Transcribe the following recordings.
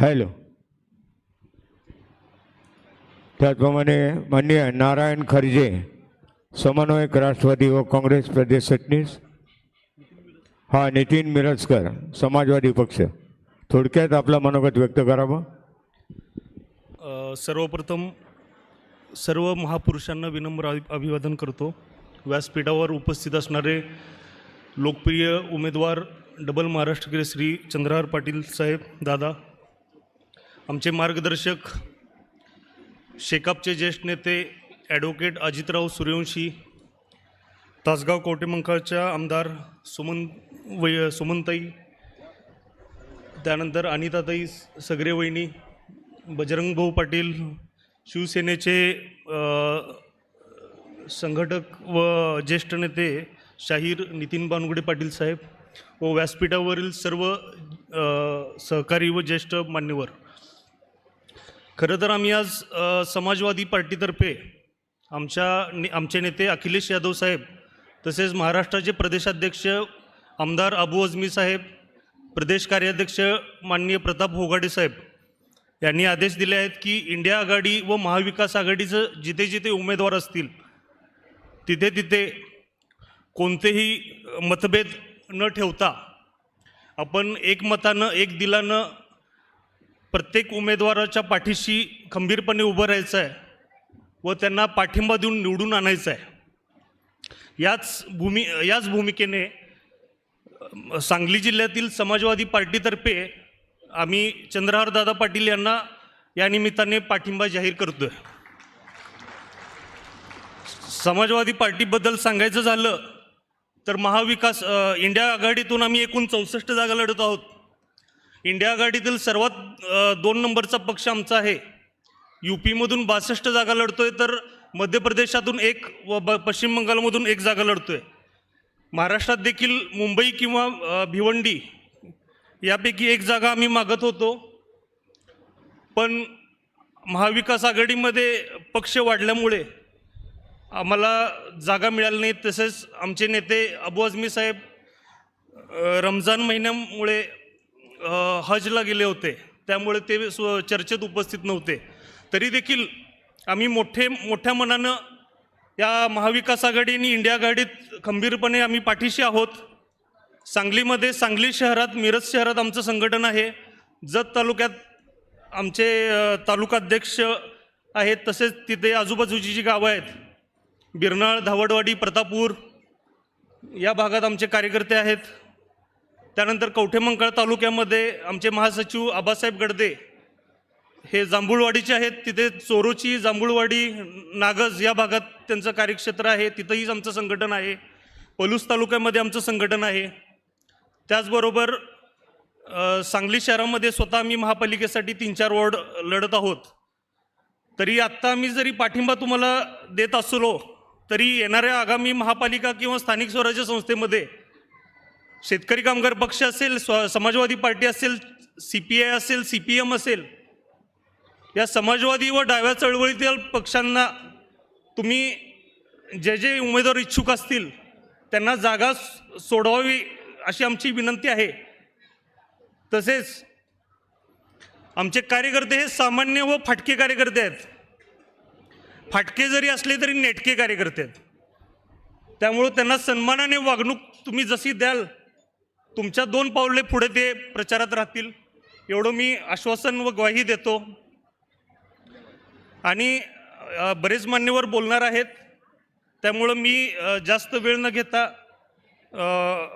Hello. त्याचप्रमाणे माननीय नारायण खर्जे समन्वयक राष्ट्रवादी व काँग्रेस प्रदेश सटणीस. हा नितीन मिरजकर समाजवादी पक्ष. थोडक्यात आपला मनोगत व्यक्त करावं सर्वप्रथम सर्व महापुरुषांना विनम्र अभि अभिवादन करतो. व्यासपीठावर उपस्थित असणारे लोकप्रिय उमेदवार डबल महाराष्ट्र श्री चंद्रहार पाटील साहेब दादा आमचे मार्गदर्शक शेकापचे ज्येष्ठ नेते ॲडव्होकेट अजितराव सूर्यवंशी तासगाव कवटेमंकाळच्या आमदार सुमन वै सुमनताई त्यानंतर अनिताताई सगरे वहिनी बजरंगभाऊ पाटील शिवसेनेचे संघटक व ज्येष्ठ नेते शाहीर नितीन बानगुडे पाटील साहेब व व्यासपीठावरील सर्व सहकारी व ज्येष्ठ मान्यवर. खरं तर आम्ही आज समाजवादी पार्टीतर्फे आमच्या ने आमचे नेते अखिलेश यादव साहेब तसेच महाराष्ट्राचे प्रदेशाध्यक्ष आमदार अबू अजमी साहेब प्रदेश कार्याध्यक्ष माननीय प्रताप होगाडे साहेब यांनी आदेश दिले आहेत की इंडिया आघाडी व महाविकास आघाडीचं जिथे जिथे उमेदवार असतील तिथे तिथे कोणतेही मतभेद न ठेवता आपण एकमतानं एक दिलानं प्रत्येक उमेदवाराच्या पाठीशी खंबीरपणे उभं राहायचं आहे व त्यांना पाठिंबा देऊन निवडून आणायचं आहे याच भूमी याच भूमिकेने सांगली जिल्ह्यातील समाजवादी पार्टीतर्फे आम्ही चंद्रहारदादा पाटील यांना या निमित्ताने पाठिंबा जाहीर करतो आहे समाजवादी पार्टीबद्दल सांगायचं झालं तर महाविकास इंडिया आघाडीतून आम्ही एकूण चौसष्ट जागा लढत आहोत. इंडिया आघाडीतील सर्वात दोन नंबरचा पक्ष आमचा आहे. यू पीमधून बासष्ट जागा लढतोय तर मध्य प्रदेशातून एक व ब पश्चिम बंगालमधून एक जागा लढतोय. महाराष्ट्रात देखील मुंबई किंवा भिवंडी यापैकी एक जागा आम्ही मागत होतो. पण महाविकास आघाडीमध्ये पक्ष वाढल्यामुळे आम्हाला जागा मिळाल्या नाहीत तसेच आमचे नेते अबू आझमी साहेब रमजान महिन्यामुळे हजला गेले होते. त्यामुळे ते स्व चर्चेत उपस्थित नव्हते. तरी देखील आम्ही मोठे मोठ्या मनानं या महाविकास आघाडी आणि इंडिया आघाडीत खंबीरपणे आम्ही पाठीशी आहोत. सांगलीमध्ये सांगली शहरात मिरज शहरात आमचं संघटन आहे. जत तालुक्यात आमचे तालुकाध्यक्ष आहेत तसेच तिथे आजूबाजूची जी गावं आहेत. बिरनाळ धावडवाडी प्रतापूर या भागात आमचे कार्यकर्ते आहेत. त्यानंतर कवठेमंकाळ तालुक्यामध्ये आमचे महासचिव आबासाहेब गडदे हे जांभूळवाडीचे आहेत. तिथे चोरोची जांभूळवाडी नागज या भागात त्यांचं कार्यक्षेत्र आहे. तिथंही आमचं संघटन आहे. पलूस तालुक्यामध्ये आमचं संघटन आहे. त्याचबरोबर सांगली शहरामध्ये स्वतः आम्ही महापालिकेसाठी तीन चार वॉर्ड लढत आहोत. तरी आत्ता आम्ही जरी पाठिंबा तुम्हाला देत असलो तरी येणाऱ्या आगामी महापालिका किंवा स्थानिक स्वराज्य संस्थेमध्ये शेतकरी कामगार पक्ष असेल स्व समाजवादी पार्टी असेल सी पी आय असेल सी पी एम असेल या समाजवादी व डाव्या चळवळीतील पक्षांना तुम्ही जे जे उमेदवार इच्छुक असतील त्यांना जागा सोडवावी अशी आमची विनंती आहे. तसेच आमचे कार्यकर्ते हे सामान्य व फाटके कार्यकर्ते आहेत. फाटके जरी असले तरी नेटके कार्यकर्ते आहेत. त्यामुळं त्यांना सन्मानाने वागणूक तुम्ही जशी द्याल तुमच्या दोन पावले पुढे ते प्रचारात राहतील. एवढं मी आश्वासन व ग्वाही देतो. आणि बरेच मान्यवर बोलणार आहेत. त्यामुळं मी जास्त वेळ न घेता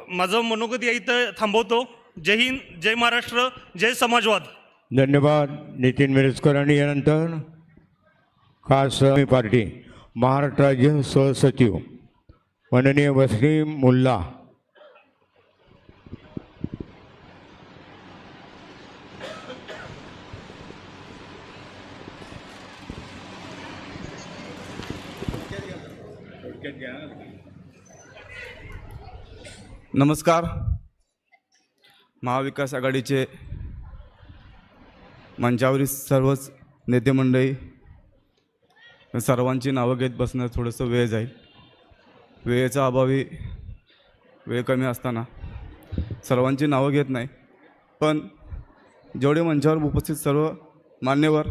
माझं मनोगत या इथं थांबवतो. जय हिंद जय महाराष्ट्र जय समाजवाद. धन्यवाद नितीन मिरजकर आणि यानंतर खास पार्टी महाराष्ट्र राज्य सहसचिव माननीय वसलीम मुल्ला. नमस्कार. महाविकास आघाडीचे मंचावरील सर्वच नेते मंडळी सर्वांची नावं घेत बसणं थोडंसं वेळ जाईल. वेळेचा अभावी वेळ कमी असताना सर्वांची नावं घेत नाही. पण जेवढे मंचावर उपस्थित सर्व मान्यवर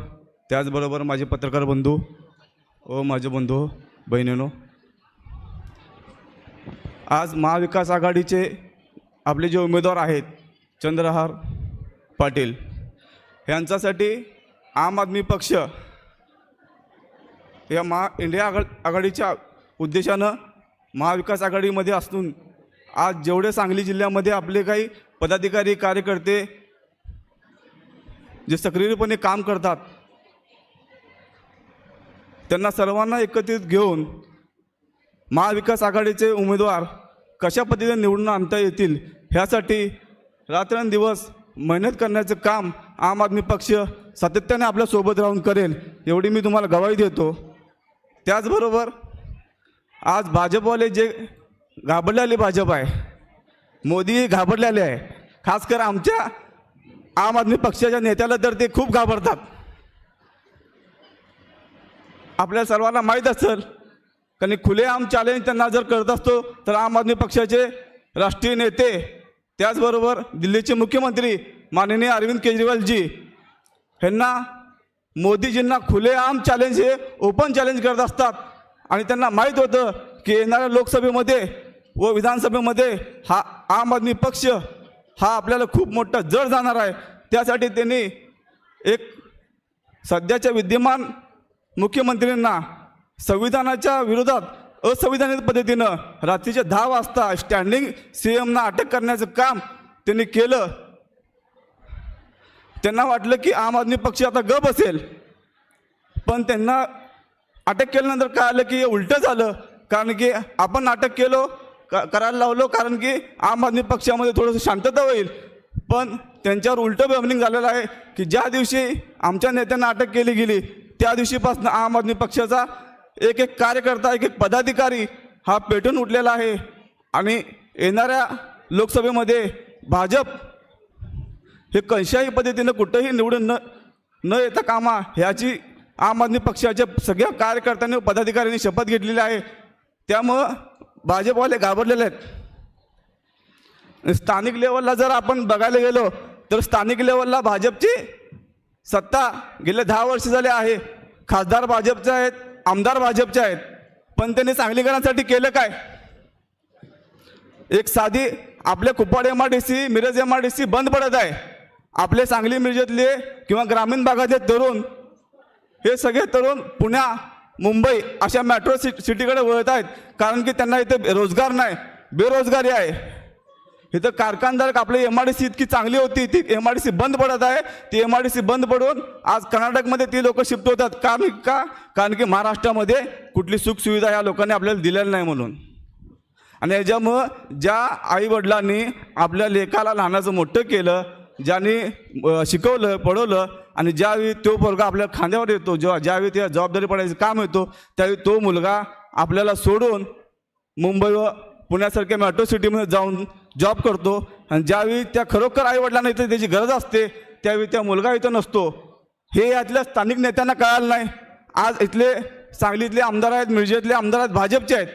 त्याचबरोबर माझे पत्रकार बंधू व माझे बंधू बहिणीनो आज महाविकास आघाडीचे आपले जे उमेदवार आहेत चंद्रहार पाटील यांच्यासाठी आम आदमी पक्ष या महा इंडिया आघा आघाडीच्या उद्देशानं महाविकास आघाडीमध्ये असून आज जेवढे सांगली जिल्ह्यामध्ये आपले काही पदाधिकारी कार्यकर्ते जे सक्रियपणे काम करतात त्यांना सर्वांना एकत्रित घेऊन महाविकास आघाडीचे उमेदवार कशा पद्धतीने निवडून आणता येतील ह्यासाठी रात्रंदिवस मेहनत करण्याचं काम आम आदमी पक्ष सातत्याने आपल्यासोबत राहून करेल एवढी मी तुम्हाला गवाही देतो. त्याचबरोबर आज भाजपवाले जे घाबरलेले भाजप आहे मोदी घाबरलेले आहे खास कर आमच्या आम आदमी पक्षाच्या नेत्याला तर ते खूप घाबरतात. आपल्या सर्वांना माहीत असेल त्यांनी खुलेआम चॅलेंज त्यांना जर करत असतो तर आम आदमी पक्षाचे राष्ट्रीय नेते त्याचबरोबर दिल्लीचे मुख्यमंत्री माननीय अरविंद केजरीवालजी ह्यांना मोदीजींना खुलेआम चॅलेंज हे ओपन चॅलेंज करत असतात. आणि त्यांना माहीत होतं की येणाऱ्या लोकसभेमध्ये व विधानसभेमध्ये हा आम आदमी पक्ष हा आपल्याला खूप मोठा जड जाणार आहे. त्यासाठी त्यांनी एक सध्याच्या विद्यमान मुख्यमंत्र्यांना संविधानाच्या विरोधात असंविधानिक पद्धतीनं रात्रीचे दहा वाजता स्टँडिंग सी एमना अटक करण्याचं काम त्यांनी केलं. त्यांना वाटलं की आम आदमी पक्ष आता गप असेल पण त्यांना अटक केल्यानंतर काय आलं की हे उलटं झालं. कारण की आपण अटक केलो क- करायला लावलो कारण की आम आदमी पक्षामध्ये थोडंसं शांतता होईल. पण त्यांच्यावर उलटं बॅमलिंग झालेलं आहे की ज्या दिवशी आमच्या नेत्यांना अटक केली गेली त्या दिवशीपासून आम आदमी पक्षाचा एक एक कार्यकर्ता एक एक पदाधिकारी हा पेटून उठलेला आहे. आणि येणाऱ्या लोकसभेमध्ये भाजप हे कशाही पद्धतीनं कुठंही निवडून न न येता कामा ह्याची आम आदमी पक्षाच्या सगळ्या कार्यकर्त्यांनी पदाधिकाऱ्यांनी शपथ घेतलेली आहे. त्यामुळं भाजपवाले घाबरलेले आहेत. स्थानिक लेवलला जर आपण बघायला गेलो तर स्थानिक लेवलला भाजपची सत्ता गेले दहा वर्ष झाले आहे. खासदार भाजपचे आहेत. आमदार भाजपचे आहेत. पण त्यांनी सांगलीकरांसाठी केलं काय? एक साधी आपल्या कुपाड M R D C Miraj M R D C बंद पडत आहे. आपले सांगली मिरजेतले किंवा ग्रामीण भागातले तरुण हे सगळे तरुण पुण्या मुंबई अशा मेट्रो सि सिटीकडे वळत आहेत. कारण की त्यांना इथे रोजगार नाही बेरोजगारी आहे. इथं कारखानदारक आपली एम आर डी सी इतकी चांगली होती ती एम आर डी सी बंद पडत आहे. ती एम आर डी सी बंद पडून आज कर्नाटकमध्ये ती लोक शिफ्ट होतात. कारण का? कारण की महाराष्ट्रामध्ये कुठली सुखसुविधा ह्या लोकांनी आपल्याला दिलेली नाही म्हणून. आणि याच्यामुळं ज्या आईवडिलांनी आपल्या लेखाला लहानाचं मोठं केलं ज्यांनी शिकवलं पडवलं आणि ज्यावेळी तो पोरगा आपल्या खांद्यावर येतो जेव्हा ज्यावेळी त्या जबाबदारी पडायचं काम येतो त्यावेळी तो मुलगा आपल्याला सोडून मुंबई व पुण्यासारख्या मेट्रो सिटीमध्ये जाऊन जॉब करतो आणि ज्यावेळी त्या खरोखर आईवडिलांना इथं त्याची गरज असते त्यावेळी त्या मुलगा इथं नसतो. हे यातल्या स्थानिक नेत्यांना कळालं नाही. आज इथले सांगलीतले आमदार आहेत मिरजेतले आमदार आहेत भाजपचे आहेत.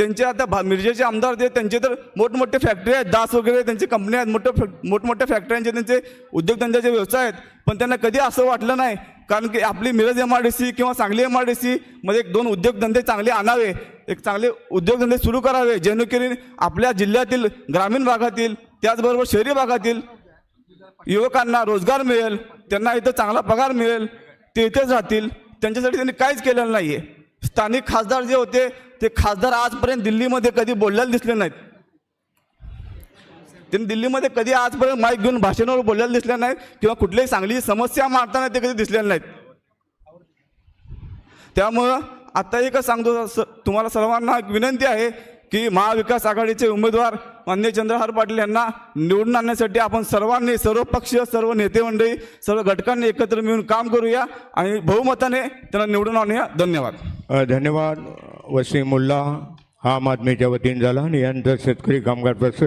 त्यांचे आता भा मिरजेचे आमदार ते त्यांचे तर मोठमोठे फॅक्टरी आहेत. दास वगैरे त्यांची कंपनी आहेत. मोठ्या मोठमोठ्या फॅक्टऱ्यांचे त्यांचे उद्योगधंद्याचे व्यवसाय आहेत. पण त्यांना कधी असं वाटलं नाही. कारण की आपली Miraj M R D C किंवा सांगली एम आर डी सीमध्ये एक दोन उद्योगधंदे चांगले आणावे एक चांगले उद्योगधंदे सुरू करावे जेणेकरून आपल्या जिल्ह्यातील ग्रामीण भागातील त्याचबरोबर शहरी भागातील युवकांना रोजगार मिळेल त्यांना इथं चांगला पगार मिळेल ते इथेच राहतील. त्यांच्यासाठी त्यांनी काहीच केलेलं नाही आहे स्थानिक खासदार जे होते ते खासदार आजपर्यंत दिल्लीमध्ये कधी बोललेले दिसले नाहीत. त्यांनी दिल्लीमध्ये कधी आजपर्यंत माईक घेऊन भाषणावर बोललेले दिसले नाहीत किंवा कुठल्याही चांगली समस्या मांडताना ते कधी दिसलेले नाहीत. त्यामुळं आता एकच सांगतो तुम्हाला सर्वांना एक विनंती आहे की महाविकास आघाडीचे उमेदवार मान्य चंद्रहार पाटील यांना निवडून आणण्यासाठी आपण सर्वांनी सर्व पक्ष सर्व नेते मंडळी सर्व घटकांनी एकत्र मिळून काम करूया आणि बहुमताने त्यांना निवडून आणूया. धन्यवाद. धन्यवाद. वसीम मुल्ला आम आदमीच्या वतीने झाला आणि यानंतर शेतकरी कामगार पक्ष